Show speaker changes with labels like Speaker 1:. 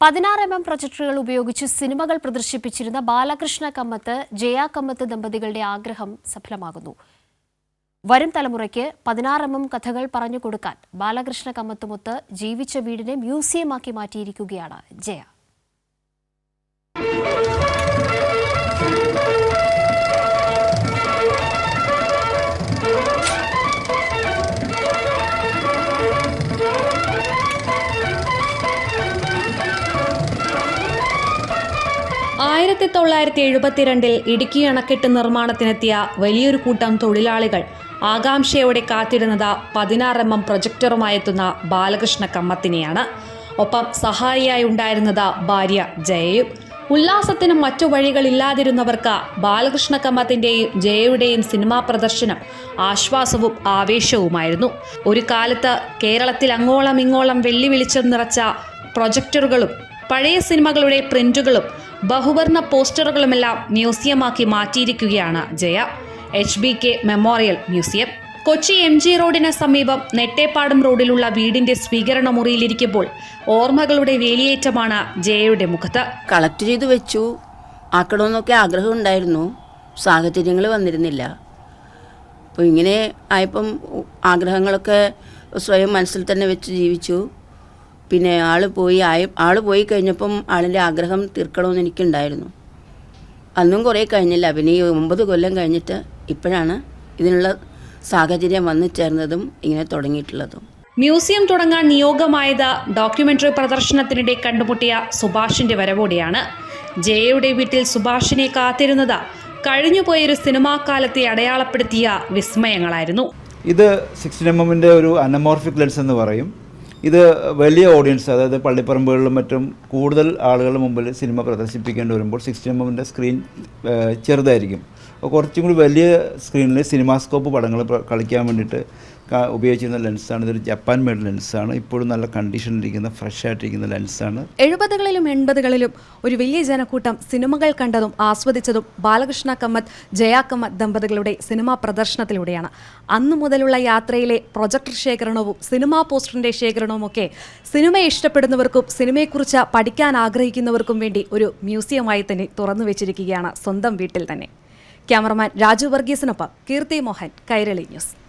Speaker 1: പതിനാറ് M M പ്രൊജക്ടറുകൾ ഉപയോഗിച്ച് സിനിമകൾ പ്രദർശിപ്പിച്ചിരുന്ന ബാലകൃഷ്ണ കമ്മത്ത് ജയ കമ്മത്ത് ദമ്പതികളുടെ ആഗ്രഹം സഫലമാകുന്നു. വരും തലമുറയ്ക്ക് പതിനാറ് എം എം കഥകൾ പറഞ്ഞു കൊടുക്കാൻ ബാലകൃഷ്ണ കമ്മത്തുമൊത്ത് ജീവിച്ച വീടിനെ മ്യൂസിയമാക്കി മാറ്റിയിരിക്കുകയാണ് ജയ.
Speaker 2: ആയിരത്തി തൊള്ളായിരത്തി എഴുപത്തിരണ്ടിൽ ഇടുക്കി അണക്കെട്ട് നിർമ്മാണത്തിനെത്തിയ വലിയൊരു കൂട്ടം തൊഴിലാളികൾ ആകാംക്ഷയോടെ കാത്തിരുന്നത് പതിനാറ് എം എം പ്രൊജക്ടറുമായെത്തുന്ന ബാലകൃഷ്ണ കമ്മത്തിനെയാണ്. ഒപ്പം സഹായിയായി ഉണ്ടായിരുന്നത് ഭാര്യ ജയയും. ഉല്ലാസത്തിനും മറ്റു വഴികളില്ലാതിരുന്നവർക്ക് ബാലകൃഷ്ണ കമ്മത്തിന്റെയും ജയയുടെയും സിനിമാ പ്രദർശനം ആശ്വാസവും ആവേശവുമായിരുന്നു. ഒരു കാലത്ത് കേരളത്തിൽ അങ്ങോളം ഇങ്ങോളം വെള്ളി വെളിച്ചം നിറച്ച പ്രൊജക്ടറുകളും പഴയ സിനിമകളുടെ പ്രിന്റുകളും ബഹുവർണ പോസ്റ്ററുകളുമെല്ലാം മ്യൂസിയമാക്കി മാറ്റിയിരിക്കുകയാണ് Jaya. H B K memorial museum. Kochi M G റോഡിന് സമീപം നെട്ടേപ്പാടം റോഡിലുള്ള വീടിന്റെ സ്വീകരണ മുറിയിലിരിക്കുമ്പോൾ ഓർമ്മകളുടെ വേലിയേറ്റമാണ് ജയയുടെ മുഖത്ത്.
Speaker 3: കളക്ട് ചെയ്തു വെച്ചു. ആക്കണമെന്നൊക്കെ ആഗ്രഹം ഉണ്ടായിരുന്നു. സാഹചര്യങ്ങൾ വന്നിരുന്നില്ല. അപ്പോൾ ഇങ്ങനെ ആയപ്പം ആഗ്രഹങ്ങളൊക്കെ സ്വയം മനസ്സിൽ തന്നെ വെച്ച് ജീവിച്ചു. പിന്നെ ആൾ പോയി ആയ ആൾ പോയി കഴിഞ്ഞപ്പം ആളിന്റെ ആഗ്രഹം തീർക്കണമെന്ന് എനിക്കുണ്ടായിരുന്നു. അന്നും കുറേ കഴിഞ്ഞില്ല. പിന്നെ ഈ ഒമ്പത് കൊല്ലം കഴിഞ്ഞിട്ട് ഇപ്പോഴാണ് ഇതിനുള്ള സാഹചര്യം വന്നു ചേർന്നതും ഇങ്ങനെ തുടങ്ങിയിട്ടുള്ളതും.
Speaker 2: മ്യൂസിയം തുടങ്ങാൻ നിയോഗമായത് ഡോക്യുമെന്ററി പ്രദർശനത്തിനിടെ കണ്ടുമുട്ടിയ സുഭാഷിന്റെ വരവോടെയാണ് ജയയുടെ വീട്ടിൽ സുഭാഷിനെ കാത്തിരുന്നത്. കഴിഞ്ഞുപോയൊരു സിനിമാ കാലത്തെ അടയാളപ്പെടുത്തിയ വിസ്മയങ്ങളായിരുന്നു.
Speaker 4: ഇത് സിക്സ്റ്റിൻ എം എമ്മിന്റെ ഒരു അനമോർഫിക് ലെൻസ് എന്ന് പറയും. ഇത് വലിയ ഓഡിയൻസ് അതായത് പള്ളിപ്പറമ്പുകളിലും മറ്റും കൂടുതൽ ആളുകളുടെ മുമ്പിൽ സിനിമ പ്രദർശിപ്പിക്കേണ്ടി വരുമ്പോൾ സിക്സ്റ്റീൻ എം എമ്മിന്റെ സ്ക്രീൻ ചെറുതായിരിക്കും. അപ്പോൾ കുറച്ചും കൂടി വലിയ സ്ക്രീനിൽ സിനിമാസ്കോപ്പ് പടങ്ങൾ കളിക്കാൻ വേണ്ടിയിട്ട് ഉപയോഗിച്ചിരുന്ന ലെൻസാണ് ഇതൊരു ജപ്പാൻ മെയ്ഡ് ലെൻസാണ് ഇപ്പോഴും നല്ല കണ്ടീഷനിലിരിക്കുന്ന ഫ്രഷ് ആയിട്ടിരിക്കുന്ന ലെൻസാണ്
Speaker 5: എഴുപതുകളിലും എൺപതുകളിലും ഒരു വലിയ ജനക്കൂട്ടം സിനിമകൾ കണ്ടതും ആസ്വദിച്ചതും ബാലകൃഷ്ണ കമ്മത്ത് ജയാ കമ്മത്ത് ദമ്പതികളുടെ സിനിമാ പ്രദർശനത്തിലൂടെയാണ്. അന്നു മുതലുള്ള യാത്രയിലെ പ്രൊജക്ടർ ശേഖരണവും സിനിമാ പോസ്റ്ററിന്റെ ശേഖരണവും ഒക്കെ സിനിമ ഇഷ്ടപ്പെടുന്നവർക്കും സിനിമയെക്കുറിച്ച് പഠിക്കാൻ ആഗ്രഹിക്കുന്നവർക്കും വേണ്ടി ഒരു മ്യൂസിയമായി തന്നെ തുറന്നു വെച്ചിരിക്കുകയാണ് സ്വന്തം വീട്ടിൽ തന്നെ. ക്യാമറമാൻ രാജു വർഗീസിനൊപ്പം കീർത്തി മോഹൻ കൈരളി ന്യൂസ്.